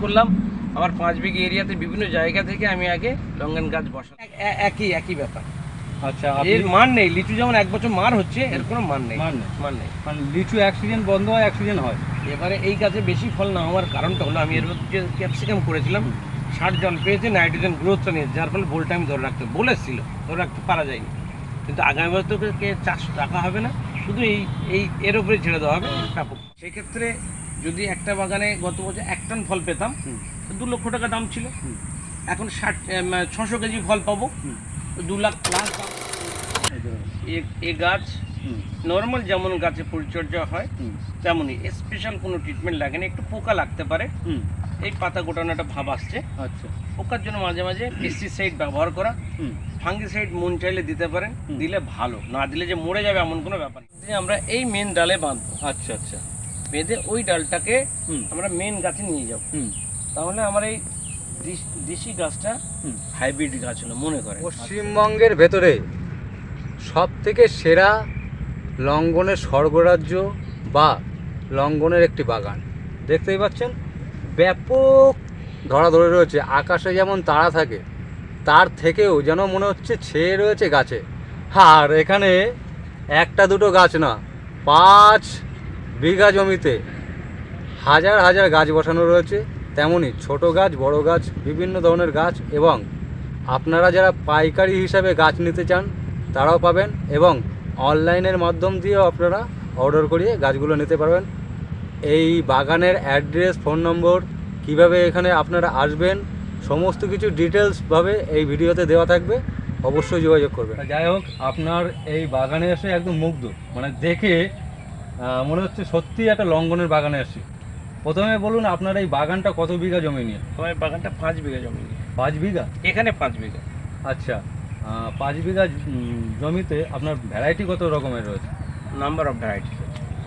করলাম। আমার পাঁচ বিঘে এরিয়াতে বিভিন্ন জায়গা থেকে আমি আগে লঙ্গন গাছ বসাই একই একই ব্যাপার। আচ্ছা এর মান নেই। লিচু যেমন এক বছর মার হচ্ছে এর কোনো মান নেই। মান নেই। মান নেই। মানে লিচু বন্ধ হয় হয়। এবারে এই গাছে বেশি ফল না হওয়ার কারণটা হলো আমি এর মধ্যে যে ক্যাপসিকাম করেছিলাম। ষাট জল পেয়েছে নাইট্রোজেন গ্রোথটা নিয়ে যার ফলে আমি ধরে রাখতে বলেছিল ধরে রাখতে পারা যায়নি। কিন্তু আগামী বছর থেকে চাষ রাখা হবে না। শুধু এই এই এর উপরে ছেড়ে দেওয়া হবে ব্যাপক সেক্ষেত্রে যদি একটা বাগানে গত বছর এক টন ফল পেতাম দু লক্ষ টাকা দাম ছিল। এখন ষাট ছশো কেজি ফল পাবো। দু লাখ প্লাস এ- এ গাছ নর্মাল যেমন গাছে পরিচর্যা হয় তেমনই। স্পেশাল কোনো ট্রিটমেন্ট লাগে না একটু পোকা লাগতে পারে। এই পাতা গোটানো একটা ভাব আসছে। আচ্ছা। পোকার জন্য মাঝে মাঝে পেস্টিসাইড ব্যবহার করা ফাঙ্গিসাইড মন চাইলে দিতে পারেন। দিলে ভালো। না দিলে যে মরে যাবে এমন কোনো ব্যাপার আমরা এই মেন ডালে বাঁধবো। আচ্ছা আচ্ছা। বেঁধে ওই ডালটাকে আমরা মেন গাছে নিয়ে যাব। হুম, তাহলে আমার এই দেশি গাছটা হুম। হাইব্রিড গাছ হলো মনে করে পশ্চিমবঙ্গের ভেতরে সব থেকে সেরা লঙ্ঘনের স্বর্গরাজ্য বা লঙ্ঘনের একটি বাগান। দেখতেই পাচ্ছেন? ব্যাপক ধরা ধরে রয়েছে। আকাশে যেমন তারা থাকে তার থেকেও যেন মনে হচ্ছে ছেয়ে রয়েছে গাছে। আর এখানে একটা দুটো গাছ না পাঁচ বিঘা জমিতে হাজার হাজার গাছ বসানো রয়েছে তেমনই ছোট গাছ, বড় গাছ, বিভিন্ন ধরনের গাছ এবং আপনারা যারা পাইকারি হিসাবে গাছ নিতে চান, তারাও পাবেন এবং অনলাইনের মাধ্যম দিয়েও আপনারা অর্ডার করিয়ে গাছগুলো নিতে পারবেন। এই বাগানের অ্যাড্রেস, ফোন নম্বর, কীভাবে এখানে আপনারা আসবেন, সমস্ত কিছু ডিটেলসভাবে এই ভিডিওতে দেওয়া থাকবে, অবশ্যই যোগাযোগ করবেন। যাই হোক, আপনার এই বাগানে এসে একদম মুগ্ধ। মানে দেখে মনে হচ্ছে সত্যি একটা লঙ্ঘনের বাগানে আসছি। প্রথমে বলুন আপনার এই বাগানটা কত বিঘা জমি নিয়ে? আমার বাগানটা পাঁচ বিঘা জমি নিয়ে। পাঁচ বিঘা? এখানে পাঁচ বিঘা। আচ্ছা পাঁচ বিঘা জমিতে আপনার ভ্যারাইটি কত রকমের রয়েছে? নাম্বার অফ ভ্যারাইটি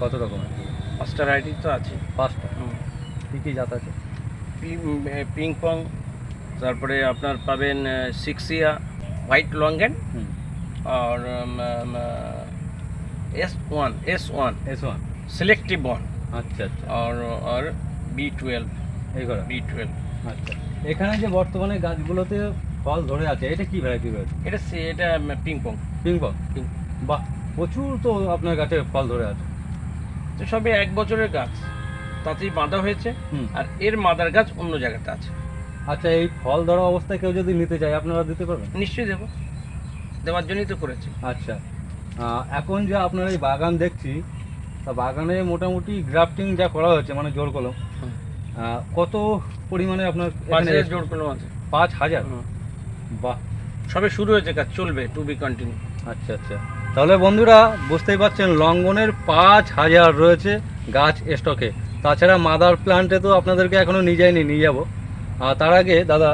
কত রকমের? পাঁচটা ভ্যারাইটি তো আছে। পাঁচটা? কী কী জাত আছে? পিং পং তারপরে আপনার পাবেন সিক্সিয়া হোয়াইট লঙ্গেন और S one S one S one selective one আচ্ছা আচ্ছা और और बी ट्वेल्व এই করা बी ट्वेल्व আচ্ছা এখানে যে বর্তমানে গাছগুলোতে ফল ধরে আছে এটা কি ভ্যারাইটি রয়েছে এটা সে এটা পিং পং পিংপং Ping বাহ প্রচুর তো আপনার গাছে ফল ধরে আছে তো সবই এক বছরের গাছ তাতেই বাঁধা হয়েছে হুম আর এর মাদার গাছ অন্য জায়গাতে আছে আচ্ছা এই ফল ধরা অবস্থায় কেউ যদি নিতে চায় আপনারা দিতে পারবেন নিশ্চয়ই দেবো দেওয়ার জন্যই তো করেছি আচ্ছা আহ, এখন যে আপনার এই বাগান দেখছি তা বাগানে মোটামুটি গ্রাফটিং যা করা হয়েছে মানে জোর কলম কত পরিমাণে আপনার জোর কোনো আছে। পাঁচ হাজার? বাহ। সবে শুরু হয়েছে কাজ চলবে টু বি কন্টিনিউ আচ্ছা আচ্ছা। তাহলে বন্ধুরা বুঝতেই পারছেন লঙ্গনের পাঁচ হাজার রয়েছে গাছ স্টকে তাছাড়া মাদার প্ল্যান্টে তো আপনাদেরকে এখনও নিয়ে যাইনি নিয়ে যাব। আর তার আগে দাদা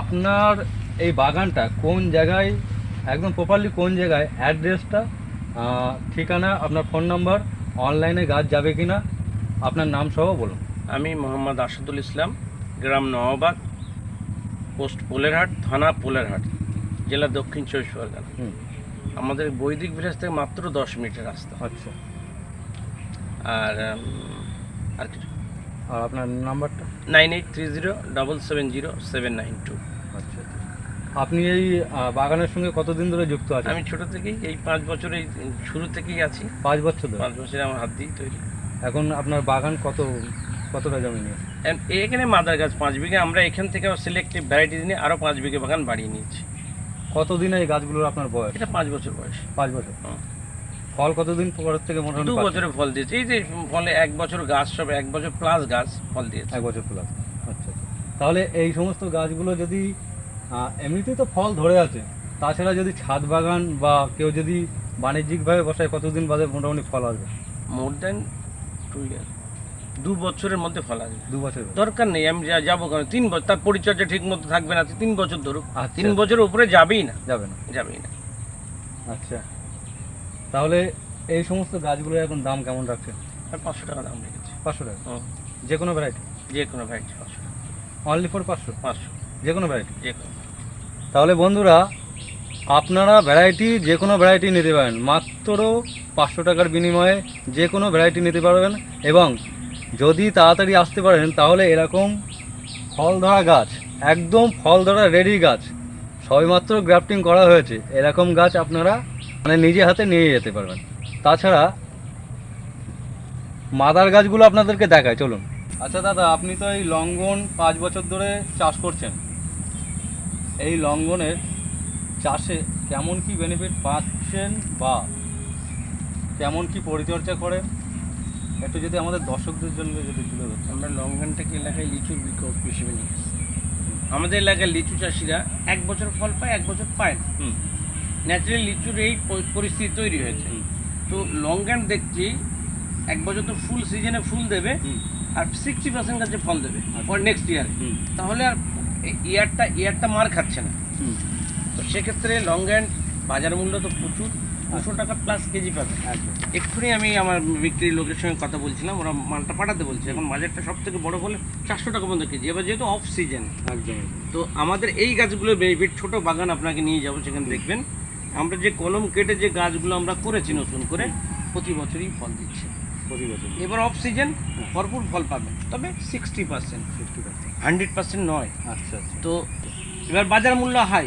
আপনার এই বাগানটা কোন জায়গায় একদম প্রপারলি কোন জায়গায় অ্যাড্রেসটা ঠিকানা আপনার ফোন নাম্বার অনলাইনে গাছ যাবে কি না আপনার নাম সহ বলুন। আমি মোহাম্মদ আসাদুল ইসলাম গ্রাম নওয়াবাদ পোস্ট পোলেরহাট থানা পোলেরহাট জেলা দক্ষিণ চব্বিশ পরগনা। হুম। আমাদের বৈদিক ভিলেজ থেকে মাত্র দশ মিনিটের রাস্তা। আচ্ছা। আর আর কিছু? আর আপনার নাম্বারটা nine eight three zero double seven zero seven nine two. আচ্ছা। আপনি এই বাগানের সঙ্গে কতদিন ধরে যুক্ত আছেন? আমি ছোট থেকেই এই পাঁচ বছর এই শুরু থেকেই আছি। পাঁচ বছর ধরে? পাঁচ বছরে আমার হাত দিয়ে তৈরি। এখন আপনার বাগান কত কতটা জমি নিয়ে এখানে মাদার গাছ পাঁচ বিঘে আমরা এখান থেকে সিলেক্টিভ ভ্যারাইটি নিয়ে আরও পাঁচ বিঘে বাগান বাড়িয়ে নিয়েছি। কতদিনে এই গাছগুলোর আপনার বয়স? এটা পাঁচ বছর বয়স। পাঁচ বছর। ফল কতদিন পর থেকে মোটামুটি দু বছরে ফল দিয়েছে। এই যে ফলে এক বছর গাছ সব এক বছর প্লাস গাছ ফল দিয়েছে। এক বছর প্লাস আচ্ছা আচ্ছা। তাহলে এই সমস্ত গাছগুলো যদি এমনিতেই তো ফল ধরে আছে। তাছাড়া যদি ছাদ বাগান বা কেউ যদি বাণিজ্যিকভাবে বসায় কতদিন বাদে মোটামুটি ফল আসবে? মোর দেন টু ইয়ার দু বছরের মধ্যে ফল আসবে। দু বছর দরকার নেই আমি যা যাব কেন? তিন বছর তার পরিচর্যা ঠিক মতো থাকবে না তিন বছর ধরুক। আর তিন বছরের উপরে যাবেই না। যাবে না। যাবেই না। আচ্ছা। তাহলে এই সমস্ত গাছগুলো এখন দাম কেমন রাখছে পাঁচশো টাকা দাম রেখেছি। পাঁচশো টাকা? যে কোনো ভ্যারাইটি যে কোনো ভ্যারাইটি পাঁচশো টাকা। অনলি ফর পাঁচশো? পাঁচশো। যে কোনো ভ্যারাইটি যে কোনো। তাহলে বন্ধুরা, আপনারা ভ্যারাইটি যে কোনো ভ্যারাইটি নিতে পারেন। মাত্র পাঁচশো টাকার বিনিময়ে যে কোনো ভ্যারাইটি নিতে পারবেন এবং যদি তাড়াতাড়ি আসতে পারেন, তাহলে এরকম ফল ধরা গাছ, একদম ফল ধরা রেডি গাছ, সবেমাত্র গ্রাফটিং করা হয়েছে। এরকম গাছ আপনারা মানে নিজে হাতে নিয়ে যেতে পারবেন। তাছাড়া মাদার গাছগুলো আপনাদেরকে দেখায় চলুন। আচ্ছা দাদা, আপনি তো এই লঙ্গন পাঁচ বছর ধরে চাষ করছেন। এই লঙ্ঘনের চাষে কেমন কি বেনিফিট পাচ্ছেন বা কেমন কি পরিচর্যা করেন? একটু যদি আমাদের দর্শকদের জন্য যদি তুলে ধরতেন আমরা লঙ্ঘন থেকে এলাকায় লিচুর বিকল্প হিসেবে নিয়ে এসেছি। আমাদের এলাকার লিচু চাষিরা এক বছর ফল পায় এক বছর পায় না। হুম। ন্যাচারালি লিচুর এই পরিস্থিতি তৈরি হয়েছে। তো লঙ্ঘন দেখছি এক বছর তো ফুল সিজনে ফুল দেবে আর সিক্সটি পার্সেন্ট গাছে ফল দেবে। পর নেক্সট ইয়ারে তাহলে আর ইয়ারটা ইয়ারটা মার খাচ্ছে না। তো সেক্ষেত্রে লং হ্যান্ড বাজার মূল্য তো প্রচুর দুশো টাকা প্লাস কেজি পাবে। একদম এক্ষুনি আমি আমার বিক্রির লোকের সঙ্গে কথা বলছিলাম ওরা মালটা পাঠাতে বলছে। এখন বাজারটা সব থেকে বড় বলে চারশো টাকা পর্যন্ত কেজি এবার যেহেতু অফ সিজন একদম তো আমাদের এই গাছগুলো বেনিফিট ছোট বাগান আপনাকে নিয়ে যাব সেখানে দেখবেন। আমরা যে কলম কেটে যে গাছগুলো আমরা করেছি নতুন করে প্রতি বছরই ফল দিচ্ছে। প্রতি বছর এবার অফ সিজন ভরপুর ফল পাবে। তবে sixty percent fifty percent hundred percent নয়। আচ্ছা আচ্ছা। তো এবার বাজার মূল্য হাই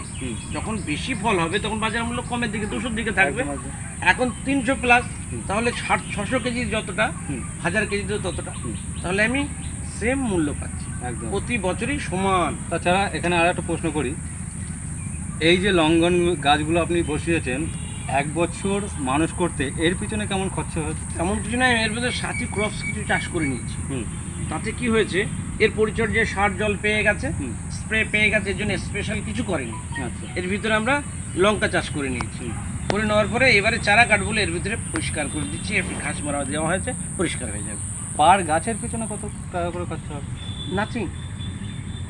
যখন বেশি ফল হবে তখন বাজার মূল্য কমের দিকে দুশোর দিকে থাকবে। এখন তিনশো প্লাস তাহলে ষাট ছশো কেজি যতটা হাজার কেজিতে ততটা। তাহলে আমি সেম মূল্য পাচ্ছি। একদম। প্রতি বছরই সমান। তাছাড়া এখানে আর একটা প্রশ্ন করি। এই যে লঙ্ঘন গাছগুলো আপনি বসিয়েছেন এক বছর মানুষ করতে এর পিছনে কেমন খরচা হয়েছে? এমন কিছু নয় এর মধ্যে সাথী ক্রপস কিছু চাষ করে নিয়েছি। হুম। তাতে কি হয়েছে এর পরিচর্যায় সার জল পেয়ে গেছে স্প্রে পেয়ে গেছে এর জন্য স্পেশাল কিছু করেনি। আচ্ছা। এর ভিতরে আমরা লঙ্কা চাষ করে নিয়েছি। করে নেওয়ার পরে এবারে চারা কাঠগুলো এর ভিতরে পরিষ্কার করে দিচ্ছি একটু ঘাস মারা দেওয়া হয়েছে পরিষ্কার হয়ে যাবে। পার গাছের পিছনে কত টাকা করে খরচা হবে? নাথিং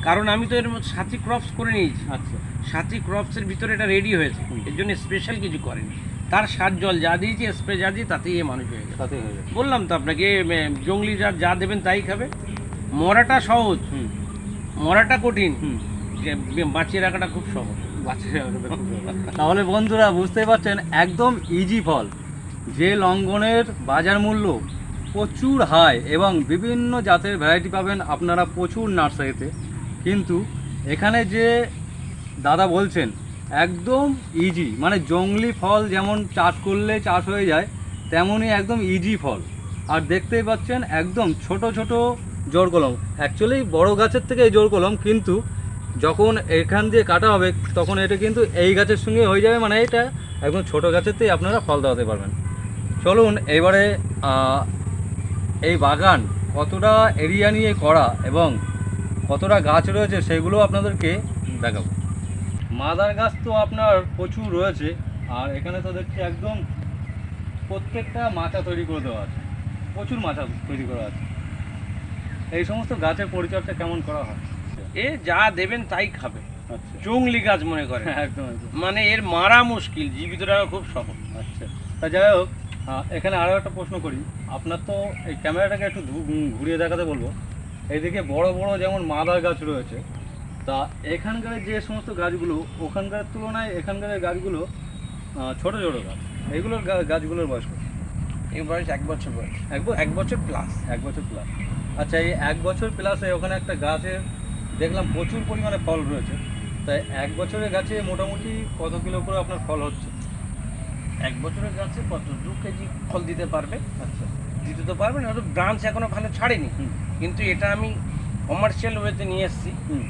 কারণ আমি তো এর মধ্যে সাথী ক্রপস করে নিয়েছি। আচ্ছা। সাথী ক্রপসের ভিতরে এটা রেডি হয়েছে। এর জন্য স্পেশাল কিছু করেনি। তার সার জল যা দিয়েছি স্প্রে যা দিয়ে তাতেই এ মানুষ হয়ে গেছে। বললাম তো আপনাকে এ, জংলি যা যা দেবেন তাই খাবে। মরাটা সহজ। মরাটা কঠিন। বাঁচিয়ে রাখাটা খুব সহজ। তাহলে বন্ধুরা বুঝতেই পারছেন একদম ইজি ফল। যে লঙ্ঘনের বাজার মূল্য প্রচুর হাই এবং বিভিন্ন জাতের ভ্যারাইটি পাবেন আপনারা প্রচুর নার্সারিতে। কিন্তু এখানে যে দাদা বলছেন, একদম ইজি মানে জংলি ফল যেমন চাষ করলে চাষ হয়ে যায়, তেমনই একদম ইজি ফল। আর দেখতেই পাচ্ছেন, একদম ছোট ছোট জোর কলম। অ্যাকচুয়ালি বড় গাছের থেকে এই জোর কলম, কিন্তু যখন এখান দিয়ে কাটা হবে, তখন এটা কিন্তু এই গাছের সঙ্গে হয়ে যাবে মানে এটা একদম ছোট গাছেতেই আপনারা ফল দেওয়াতে পারবেন। চলুন, এবারে এই বাগান কতটা এরিয়া নিয়ে করা এবং কতটা গাছ রয়েছে, সেগুলো আপনাদেরকে দেখাবো। মাদার গাছ তো আপনার প্রচুর রয়েছে আর এখানে তো দেখছি একদম প্রত্যেকটা মাচা তৈরি করে দেওয়া আছে প্রচুর মাচা তৈরি করা আছে। এই সমস্ত গাছের পরিচর্যা কেমন করা হয়? এ যা দেবেন তাই খাবে। আচ্ছা। জংলি গাছ মনে করে। একদম একদম। মানে এর মারা মুশকিল জীবিত রাখা খুব সহজ। আচ্ছা। তা যাই হোক এখানে আরও একটা প্রশ্ন করি। আপনার তো এই ক্যামেরাটাকে একটু ঘুরিয়ে দেখাতে বলব। এইদিকে বড় বড় যেমন মাদার গাছ রয়েছে তা এখানকার যে সমস্ত গাছগুলো ওখানকার তুলনায় এখানকার গাছগুলো ছোট ছোট গাছ। এগুলোর গাছগুলোর বয়স? এই বয়স এক বছর বয়স। এক বছর? এক বছর প্লাস এক বছর প্লাস আচ্ছা এই এক বছর প্লাসে ওখানে একটা গাছের দেখলাম প্রচুর পরিমাণে ফল রয়েছে। তাই এক বছরের গাছে মোটামুটি কত কিলো করে আপনার ফল হচ্ছে? এক বছরের গাছে কত? দু কেজি ফল দিতে পারবে? আচ্ছা। দিতে তো পারবে না ব্রাঞ্চ এখনও ভালো ছাড়েনি। কিন্তু এটা আমি কমার্শিয়াল ওয়েতে নিয়ে এসেছি। হুম।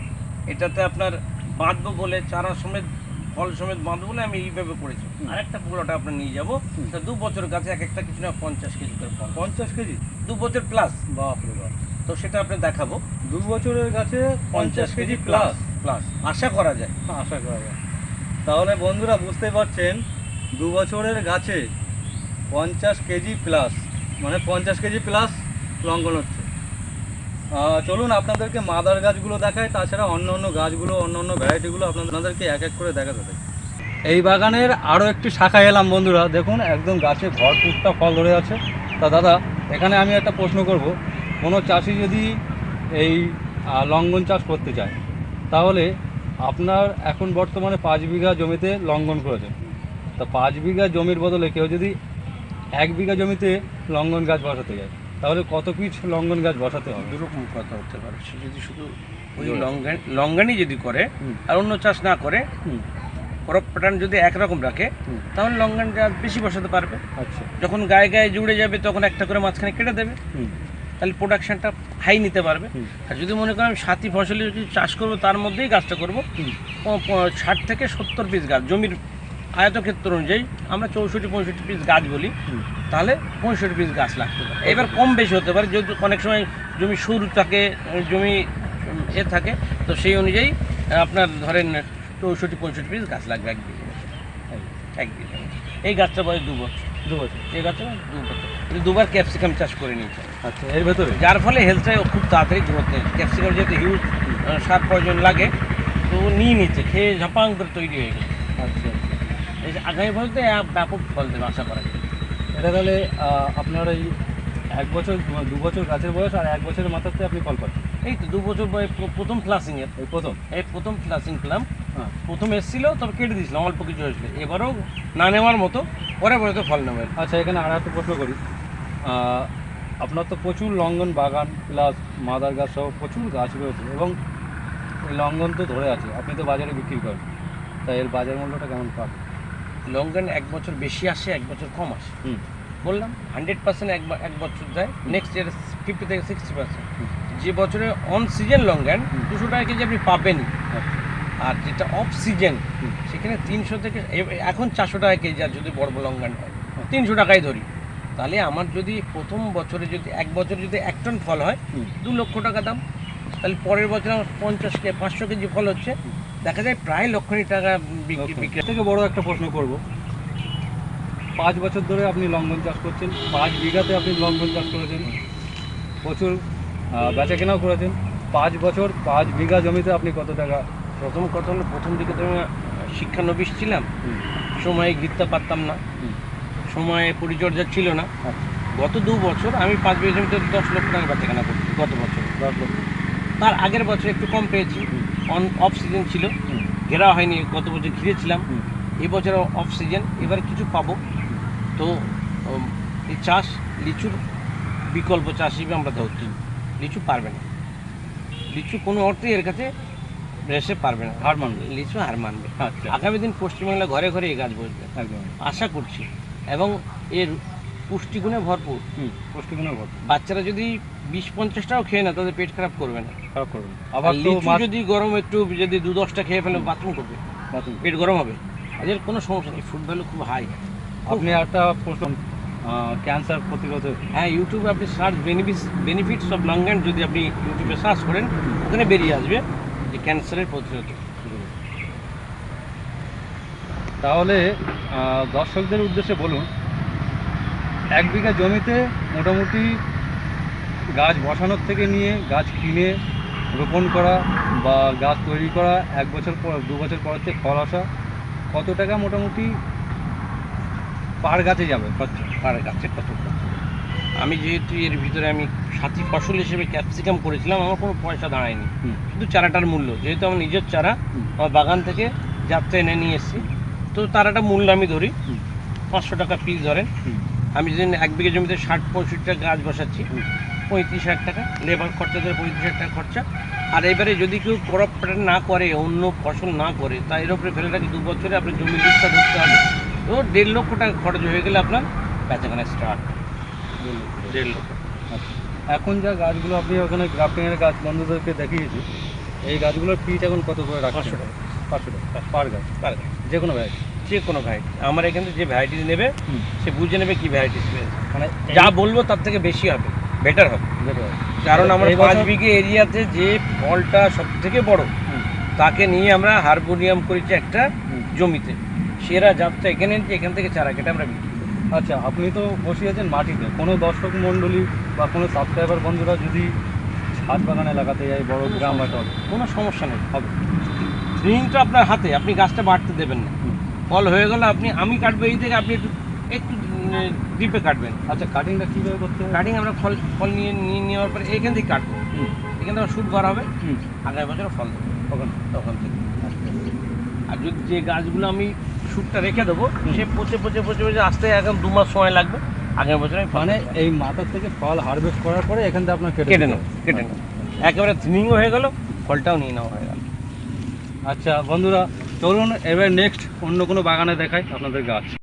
এটাতে আপনার বাঁধবো বলে চারা সমেত ফল সমেত বাঁধবো বলে আমি এইভাবে করেছি। আরেকটা পুরোটা আপনার নিয়ে যাব। তা দু বছর গাছে এক একটা কিছু না পঞ্চাশ কেজি করে ফল। পঞ্চাশ কেজি? দু বছর প্লাস বাপরে বাপ। তো সেটা আপনি দেখাবো। দু বছরের গাছে পঞ্চাশ কেজি প্লাস প্লাস আশা করা যায়। আশা করা যায়। তাহলে বন্ধুরা বুঝতে পারছেন দু বছরের গাছে পঞ্চাশ কেজি প্লাস মানে পঞ্চাশ কেজি প্লাস লঙ্ঘন হচ্ছে। চলুন আপনাদেরকে মাদার গাছগুলো দেখায় তাছাড়া অন্য অন্য গাছগুলো, অন্য অন্য ভ্যারাইটিগুলো আপনাদেরকে এক এক করে দেখাতে থাকি এই বাগানের আরও একটি শাখায় এলাম বন্ধুরা, দেখুন একদম গাছে ভরপুরটা ফল ধরে আছে। তা দাদা, এখানে আমি একটা প্রশ্ন করব, কোনো চাষি যদি এই লঙ্ঘন চাষ করতে চায়, তাহলে আপনার এখন বর্তমানে পাঁচ বিঘা জমিতে লঙ্ঘন করেছেন তা পাঁচ বিঘা জমির বদলে কেউ যদি এক বিঘা জমিতে লঙ্ঘন গাছ বসাতে যায় তাহলে কত পিস লঙ্ঘন গাছ বসাতে হবে? দুরকম কথা হতে পারে। সে যদি শুধু ওই জোড়া। লঙ্গান যদি করে আর অন্য চাষ না করে ক্রপ প্যাটার্ন যদি একরকম রাখে তাহলে তাহলে গাছ বেশি বসাতে পারবে। আচ্ছা। যখন গায়ে গায়ে জুড়ে যাবে তখন একটা করে মাঝখানে কেটে দেবে। তাহলে প্রোডাকশনটা হাই নিতে পারবে। আর যদি মনে করেন সাথী ফসলি যদি চাষ করব তার মধ্যেই গাছটা করব ষাট থেকে সত্তর পিস গাছ জমির আয়তক্ষেত্র অনুযায়ী আমরা চৌষট্টি পঁয়ষট্টি পিস গাছ বলি তাহলে পঁয়ষট্টি পিস গাছ লাগতে পারে। এবার কম বেশি হতে পারে যেহেতু অনেক সময় জমি সরু থাকে জমি এ থাকে তো সেই অনুযায়ী আপনার ধরেন চৌষট্টি পঁয়ষট্টি পিস গাছ লাগবে এক বিঘে। এক বিঘে। এই গাছটা বয়স দু বছর। দু বছর। এই গাছটা দু বছর। দুবার ক্যাপসিকাম চাষ করে নিয়েছে। আচ্ছা এর ভেতরে? যার ফলে হেলথটাই খুব তাড়াতাড়ি গ্রোথ নেয় ক্যাপসিকাম যেহেতু হিউজ সার প্রয়োজন লাগে তো ও নিয়ে নিচ্ছে খেয়ে ঝপাং করে তৈরি হয়ে গেছে। আচ্ছা। আগামী বলতে ব্যাপক ফল দেবে আশা করা এটা তাহলে আপনার এই এক বছর দু- বছর গাছের বয়স আর এক বছরের মাথাতে আপনি ফল পাচ্ছেন এই তো দু বছর বয়স প্রথম ফ্লাসিং এর। এই প্রথম? এই প্রথম ফ্লাসিং পেলাম। হ্যাঁ। প্রথম এসেছিল তবে কেটে দিয়েছিলাম অল্প কিছু হয়েছিল এবারও না নেওয়ার মতো পরে পরে তো ফল নেবে। আচ্ছা এখানে আর একটা প্রশ্ন করি। আপনার তো প্রচুর লঙ্ঘন বাগান প্লাস মাদার গাছ সহ প্রচুর গাছ রয়েছে এবং এই লঙ্ঘন তো ধরে আছে আপনি তো বাজারে বিক্রি করেন। তাই এর বাজার মূল্যটা কেমন পান লঙ্গান এক বছর বেশি আসে এক বছর কম আসে। বললাম হান্ড্রেড পার্সেন্ট এক এক বছর যায় নেক্সট ইয়ার ফিফটি থেকে সিক্সটি পার্সেন্ট যে বছরে অন সিজন লঙ্গান হুম। দুশো টাকা কেজি আপনি পাবেনই। আচ্ছা। আর যেটা অফ সিজন সেখানে তিনশো থেকে এখন চারশো টাকা কেজি আর যদি বড় বড় লঙ্গান হয় আচ্ছা। তিনশো টাকাই ধরি। তাহলে আমার যদি প্রথম বছরে যদি এক বছরে যদি এক টন ফল হয় দু লক্ষ টাকা দাম। তাহলে পরের বছর আমার পঞ্চাশ কে পাঁচশো কেজি ফল হচ্ছে। দেখা যায় প্রায় লক্ষাধিক টাকা বিক্রি থেকে বড় একটা প্রশ্ন করব। পাঁচ বছর ধরে আপনি লঙ্ঘন চাষ করছেন পাঁচ বিঘাতে আপনি লঙ্ঘন চাষ করেছেন প্রচুর বেচা কেনাও করেছেন। পাঁচ বছর পাঁচ বিঘা জমিতে আপনি কত টাকা? প্রথম কথা হলো প্রথম দিকে তো আমি শিক্ষানবিশ ছিলাম। সময়ে গিরতে পারতাম না। সময়ে পরিচর্যা ছিল না। আচ্ছা, গত দু বছর আমি পাঁচ বিঘা জমিতে দশ লক্ষ টাকা বেচাকেনা করছি গত বছর। দশ লক্ষ। তার আগের বছর একটু কম পেয়েছি। অন অফ সিজন ছিল। ঘেরা হয়নি গত বছর ঘিরেছিলাম। এবছর অফ সিজন এবার কিছু পাবো। তো এই চাষ লিচুর বিকল্প চাষ হিসেবে আমরা ধরছি। লিচু পারবে না। লিচু কোনো অর্থে এর কাছে রেসে পারবে না। হার মানবে। লিচু হার মানবে। আচ্ছা। আগামী দিন পশ্চিমবাংলা ঘরে ঘরে এই গাছ বসবে। আশা করছি। এবং এর পুষ্টিগুণে ভরপুর। হুম পুষ্টিগুণের ভর বাচ্চারা যদি বিশ পঞ্চাশটাও খেয়ে না তাদের পেট খারাপ করবে না। খারাপ করবেন আবার আবার লিচু যদি গরম একটু যদি দু দশটা খেয়ে ফেলে বাথরুম করবে। বাথরুম। পেট গরম হবে। এদের কোনো সমস্যা নেই। ফুড ভ্যালু খুব হাই। আপনি একটা প্রশ্ন ক্যান্সার প্রতিরোধের হ্যাঁ ইউটিউবে আপনি search benefits benefits of longan যদি আপনি ইউটিউবে সার্চ করেন ওখানে বেরিয়ে আসবে যে ক্যান্সারের প্রতিরোধ। তাহলে দর্শকদের উদ্দেশ্যে বলুন এক বিঘা জমিতে মোটামুটি গাছ বসানোর থেকে নিয়ে গাছ কিনে রোপণ করা বা গাছ তৈরি করা এক বছর পর দু বছর পর থেকে ফল আসা কত টাকা মোটামুটি পার গাছে যাবে খরচা আর গাছের কত। আমি যেহেতু এর ভিতরে আমি সাথী ফসল হিসেবে ক্যাপসিকাম করেছিলাম আমার কোনো পয়সা দাঁড়ায়নি। শুধু চারাটার মূল্য যেহেতু আমার নিজের চারা আমার বাগান থেকে যাত্রা এনে নিয়ে এসেছি। তো তারাটা মূল্য আমি ধরি। পাঁচশো টাকা পিস ধরেন। আমি যদি এক বিঘে জমিতে ষাট পঁয়ষট্টি টাকা গাছ বসাচ্ছি পঁয়ত্রিশ হাজার টাকা লেবার খরচা ধরে পঁয়ত্রিশ হাজার টাকা খরচা। আর এবারে যদি কেউ ক্রপ না করে অন্য ফসল না করে তা এর উপরে ফেলে রাখি দু বছরে আপনার জমি লিস্টটা ধরতে হবে। তো দেড় লক্ষ টাকা খরচ হয়ে গেলে আপনার বেচাকেনা স্টার্ট দেড় লক্ষ। এখন যা গাছগুলো আপনি ওখানে গ্রাফটিংয়ের গাছ বন্ধুদেরকে দেখিয়েছি এই গাছগুলোর পিচ এখন কত করে রাখছেন? পাঁচশো টাকা। পাঁচশো টাকা। পার গাছ? পার গাছ। যে কোনো ভ্যারাইটি যে কোনো ভ্যারাইটি আমার এখান থেকে যে ভ্যারাইটিস নেবে সে বুঝে নেবে কি ভ্যারাইটিস পেয়েছে মানে যা বলব তার থেকে বেশি হবে বেটার হবে। কারণ আমরা পাঁচ বিঘে এরিয়াতে যে ফলটা সব থেকে বড় তাকে নিয়ে আমরা হারমোনিয়াম করেছি একটা জমিতে। সেরা জাতটা এখানে এখান থেকে চারা কেটে আমরা বিক্রি আচ্ছা আপনি তো বসিয়েছেন মাটিতে। কোনো দর্শক মণ্ডলী বা কোনো সাবস্ক্রাইবার বন্ধুরা যদি ছাদ বাগানে লাগাতে যায় বড় গ্রাম কোনো সমস্যা নেই হবে। স্প্রিংটা আপনার হাতে আপনি গাছটা বাড়তে দেবেন না। ফল হয়ে গেলে আপনি আমি কাটবো এই থেকে আপনি একটু একটু ডিপে কাটবেন। আচ্ছা কাটিংটা কীভাবে করতে হবে? কাটিং আমরা ফল ফল নিয়ে নিয়ে নেওয়ার পরে এখান থেকে কাটবো। এখান থেকে শুট করা হবে। আগামী বছর ফল তখন তখন থেকে। আর যদি যে গাছগুলো আমি শুটটা রেখে দেবো সে পচে পচে পচে পচে আসতে এখন দু মাস সময় লাগবে। আগামী বছর আমি মানে এই মাথার থেকে ফল হারভেস্ট করার পরে এখান থেকে আপনার কেটে নেব কেটে নেব। একেবারে থিনিংও হয়ে গেল ফলটাও নিয়ে নেওয়া হয়ে গেল। আচ্ছা বন্ধুরা চলুন এবার নেক্সট অন্য কোনো বাগানে দেখাই আপনাদের গাছ।